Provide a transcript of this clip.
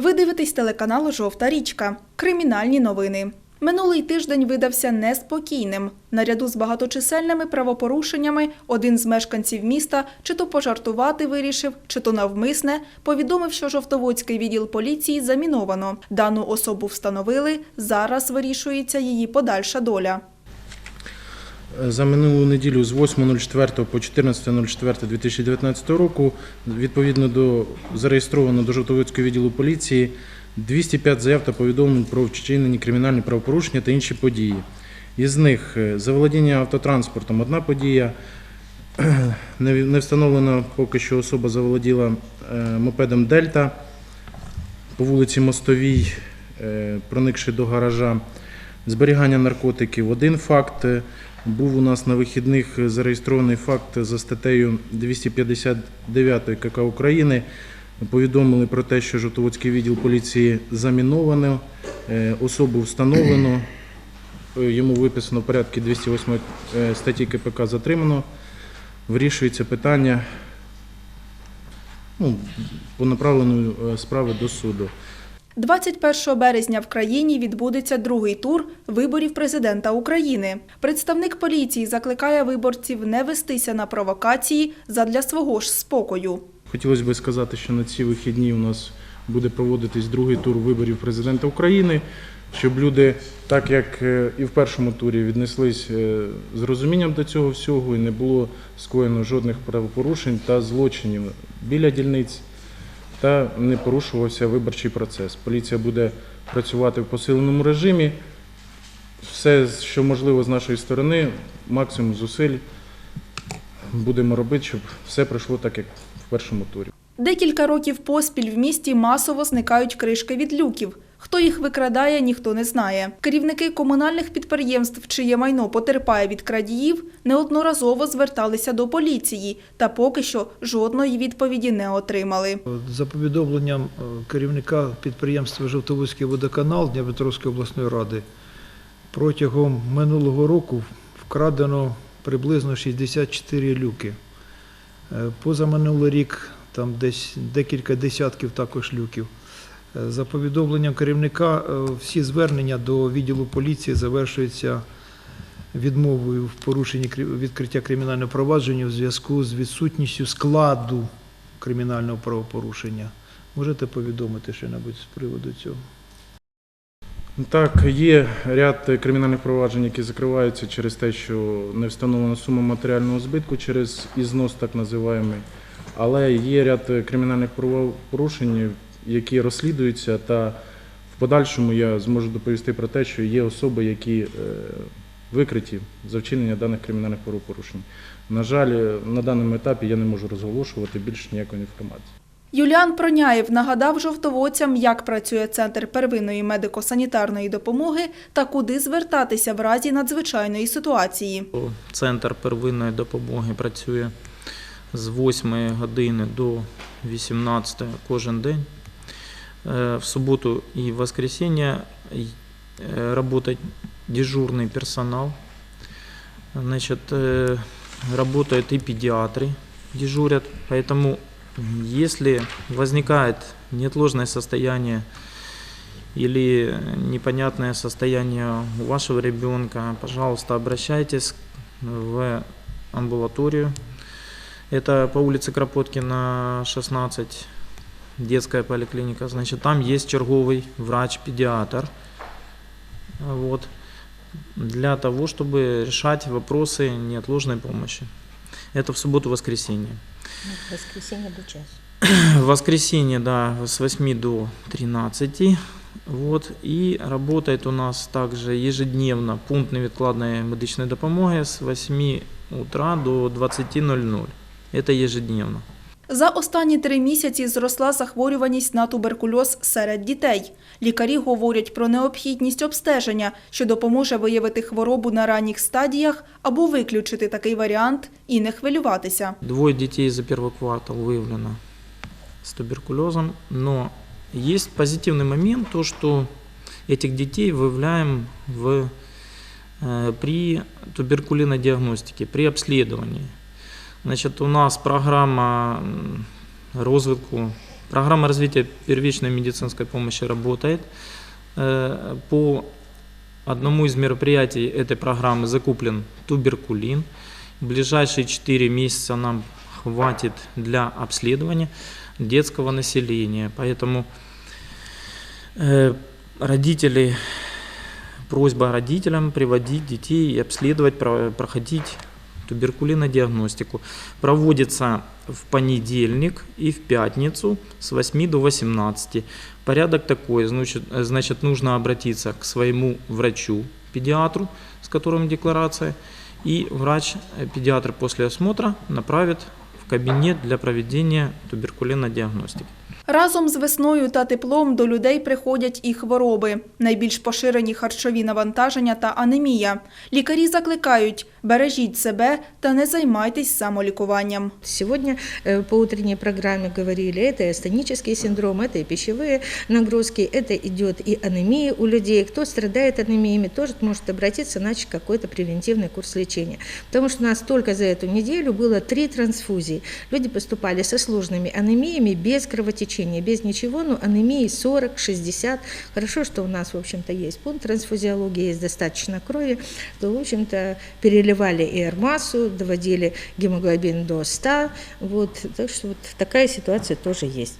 Ви дивитесь телеканал Жовта річка. Кримінальні новини. Минулий тиждень видався неспокійним. Наряду з багаточисельними правопорушеннями один з мешканців міста чи то пожартувати вирішив, чи то навмисне повідомив, що Жовтоводський відділ поліції заміновано. Дану особу встановили. Зараз вирішується її подальша доля. За минулу неділю з 8.04 по 14.04.2019 року відповідно до зареєстровано до Жовтоводського відділу поліції 205 заяв та повідомлень про вчинені кримінальні правопорушення та інші події. Із них е, заволодіння автотранспортом одна подія. Не встановлено поки що особа заволоділа е, мопедом Дельта по вулиці Мостовій, е, проникши до гаража. Зберігання наркотиків один факт. Був у нас на вихідних зареєстрований факт за статтею 259 КК України. Повідомили про те, що Жовтоводський відділ поліції заміновано, е, особу встановлено, е, йому виписано в порядку 208 е, статті КПК затримано. Вирішується питання ну, по направленню е, справи до суду. 21 березня в країні відбудеться другий тур виборів президента України. Представник поліції закликає виборців не вестися на провокації задля свого ж спокою. Хотілося б сказати, що на ці вихідні у нас буде проводитись другий тур виборів президента України, щоб люди, так як е, і в першому турі, віднеслись е, з розумінням до цього всього і не було скоєно жодних правопорушень та злочинів біля дільниць та не порушувався виборчий процес. Поліція буде працювати в посиленому режимі. Все, що можливо з нашої сторони, максимум зусиль будемо робити, щоб все пройшло так, як в першому турі. Декілька років поспіль в місті масово зникають кришки від люків. Хто їх викрадає, ніхто не знає. Керівники комунальних підприємств, чиє майно потерпає від крадіїв, неодноразово зверталися до поліції та поки що жодної відповіді не отримали. За повідомленням е, керівника підприємства Жовтоводський водоканал Дніпропетровської обласної ради, протягом минулого року вкрадено приблизно 64 люки. Е, Позаминулий рік там десь декілька десятків також люків. Е, За повідомленням керівника, е, всі звернення до відділу поліції завершуються відмовою в порушенні відкриття кримінального провадження в зв'язку з відсутністю складу кримінального правопорушення. Можете повідомити щось з приводу цього? Ну, Так, є ряд кримінальних проваджень, які закриваються через те, що не встановлена сума матеріального збитку через ізнос, так називаємо. Але є ряд кримінальних правопорушень, які розслідуються, та в подальшому я зможу доповісти про те, що є особи, які е, викриті за вчинення даних кримінальних правопорушень. На жаль, на даному етапі я не можу розголошувати більш ніякої інформації. Юліан Проняєв нагадав жовтоводцям, як працює центр первинної медико-санітарної допомоги та куди звертатися в разі надзвичайної ситуації. Центр первинної допомоги працює з 8 години до 18 кожен день. Е, В суботу і воскресенье е, работает дежурный персонал. Значит, э, работают и педиатры, дежурят. Поэтому, если возникает неотложное состояние или непонятное состояние у вашего ребенка, пожалуйста, обращайтесь в амбулаторию. Это по улице Кропоткина, 16, детская поликлиника. Значит, там есть черговый врач-педиатр. Вот, для того, чтобы решать вопросы неотложной помощи. Это в субботу-воскресенье. Ну, в воскресенье до часу. В воскресенье, да, с 8 до 13. Вот. И работает у нас также ежедневно пункт невідкладної медичної допомоги з 8 утра до 20.00. Это ежедневно. За останні три місяці зросла захворюваність на туберкульоз серед дітей. Лікарі говорять про необхідність обстеження, що допоможе виявити хворобу на ранніх стадіях або виключити такий варіант і не хвилюватися. Двое детей за первый квартал выявлено с туберкулезом, но есть позитивный момент, то что этих детей выявляем в, э, при туберкулинной диагностике, при обследовании. Значит, у нас программа розвитку Программа развития первичной медицинской помощи работает. Э, По одному из мероприятий этой программы закуплен туберкулин. В ближайшие 4 месяца нам хватит для обследования детского населения. Поэтому э, родители, просьба родителям приводить детей и обследовать, про- проходить туберкулинодиагностику. Проводится в понедельник и в пятницу с 8 до 18. Порядок такой, значит, э, значит нужно обратиться к своему врачу, педиатру, с которым декларация, и врач-педиатр после осмотра направит в кабинет для проведения туберкулинодиагностики. Разом з весною та теплом до людей приходять і хвороби. Найбільш поширені харчові навантаження та анемія. Лікарі закликають – бережіть себе та не займайтесь самолікуванням. Сегодня э, по утренней программе говорили, это и астенический синдром, это и пищевые нагрузки, это идет и анемия у людей. Кто страдает анемиями, тоже может обратиться, начать какой-то превентивный курс лечения. Потому что у нас только за эту неделю было три трансфузии. Люди поступали со сложными анемиями, без кровотечения, без ничего, но анемии 40-60. Хорошо, что у нас, в общем-то, есть пункт трансфузиологии, есть достаточно крови, то, в общем-то, переливали и армасу, доводили гемоглобин до 100. Вот, так что вот такая ситуация тоже есть.